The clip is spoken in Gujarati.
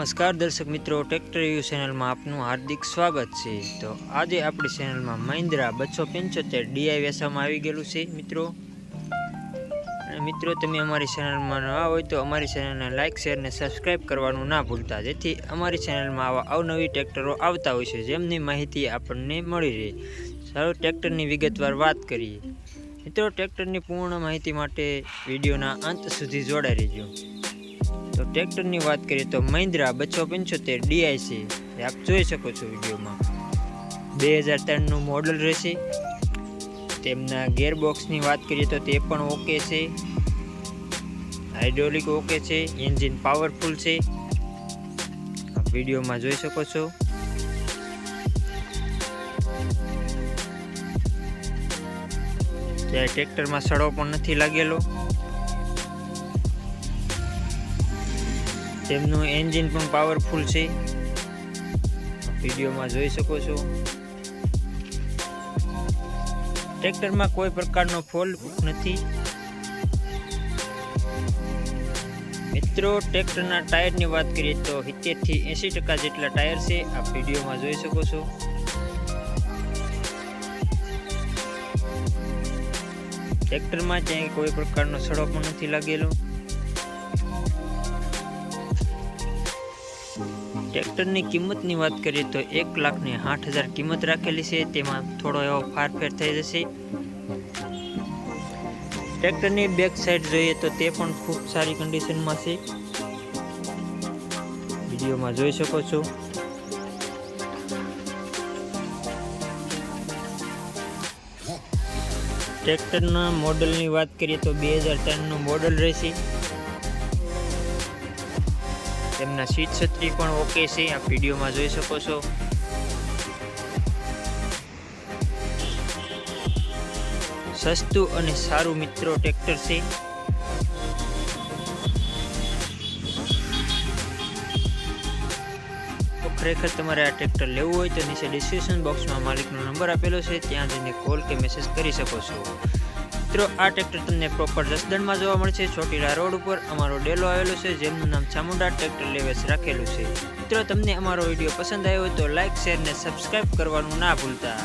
નમસ્કાર દર્શક મિત્રો ટ્રેક્ટર યુ ચેનલમાં આપનું હાર્દિક સ્વાગત છે. તો આજે આપણી ચેનલમાં મહિન્દ્રા બસો પંચોતેર ડીઆઈ વેસામાં આવી ગયેલું છે મિત્રો. અને મિત્રો, તમે અમારી ચેનલમાં નવા હોય તો અમારી ચેનલને લાઇક શેર અને સબસ્ક્રાઈબ કરવાનું ના ભૂલતા. જેથી અમારી ચેનલમાં આવા અવનવી ટ્રેક્ટરો આવતા હોય છે, જેમની માહિતી આપણને મળી રહે. ચાલો ટ્રેક્ટરની વિગતવાર વાત કરીએ. મિત્રો ટ્રેક્ટરની પૂર્ણ માહિતી માટે વિડીયોના અંત સુધી જોડાઈ રહેજો. તો ટ્રેક્ટરની વાત કરીએ તો મહિન્દ્રા બસો પંચોતેર ડીઆઈસી. આપ જોઈ શકો છો વિડીયોમાં. બે હજાર ત્રણનું મોડલ રહેશે. તેમના ગેરબોક્સની વાત કરીએ તો તે પણ ઓકે છે. હાઇડ્રોલિક ઓકે છે, એન્જિન પાવરફુલ છે. વિડીયોમાં જોઈ શકો છો. ત્યારે ટ્રેક્ટરમાં સડો પણ નથી લાગેલો. તેમનું એન્જિન પણ પાવરફુલ છે. વિડીયોમાં જોઈ શકો છો. ટ્રેક્ટરમાં કોઈ પ્રકારનો ફોલ્ટ નથી. મિત્રો, ટ્રેક્ટરના ટાયરની વાત કરીએ તો સિત્તેરથી એંસી ટકા જેટલા ટાયર છે. આપ વિડીયોમાં જોઈ શકો છો. ટ્રેક્ટરમાં ક્યાંય કોઈ પ્રકારનો સડો પણ નથી લાગેલો. ટ્રેક્ટરની કિંમતની વાત કરીએ તો એક લાખની આઠ હજાર કિંમત રાખેલી છે. તેમાં થોડો એવો ફારફેર થઈ જશે. ટ્રેક્ટરની બેક સાઈડ જોઈએ તો તે પણ ખૂબ સારી કન્ડિશનમાં છે. વિડીયોમાં જોઈ શકો છો. ટ્રેક્ટરના મોડલની વાત કરીએ તો બે હજાર ત્રણનું મોડલ રહેશે. તેમના સીટ છત્રી પણ ઓકે છે. આ વિડીયોમાં જોઈ શકો છો. સસ્તું અને સારું મિત્રો ટ્રેક્ટર છે. ખરેખર તમારે આ ટ્રેક્ટર લેવું હોય તો નીચે ડિસ્ક્રિપ્શન બોક્સમાં માલિકનો નંબર આપેલો છે. ત્યાં જઈને કોલ કે મેસેજ કરી શકો છો. મિત્રો, આ ટ્રેક્ટર તમને પ્રોપર જસદણમાં જોવા મળશે. ચોટીલા રોડ ઉપર અમારો ડેલો આવેલો છે, જેમનું નામ ચામુંડા ટ્રેક્ટર લેવેસ રાખેલું છે. મિત્રો, તમને અમારો વીડિયો પસંદ આવ્યો તો લાઇક શેર ને સબસ્ક્રાઇબ કરવાનું ના ભૂલતા.